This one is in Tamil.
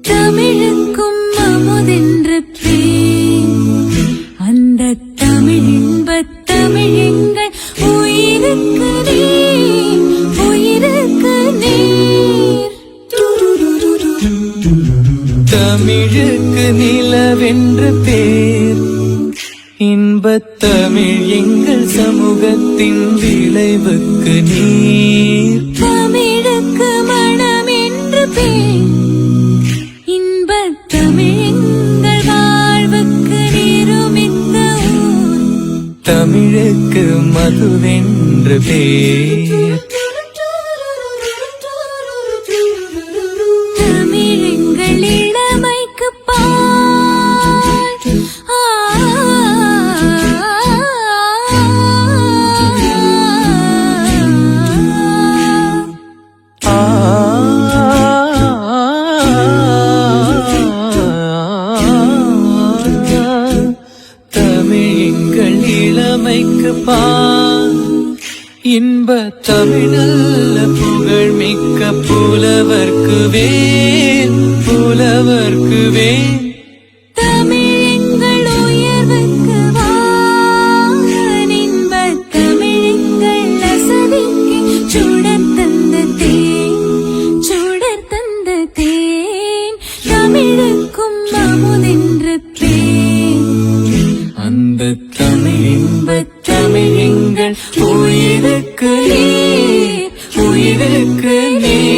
தமிழுக்கும் அமுதென்று அந்த தமிழ் இன்ப தமிழெங்கள் உயிருக்கு நீர். உயிருக்கு எங்கள் சமூகத்தின் விளைவுக்கு நீர். தமிழுக்கு மதுவென்று பேர். இளமைக்கு பான் இன்ப தமிழல்ல புகழ் மிக்க புலவர்க்கு வே உயிருக்கு நீ உயிருக்கு நீ.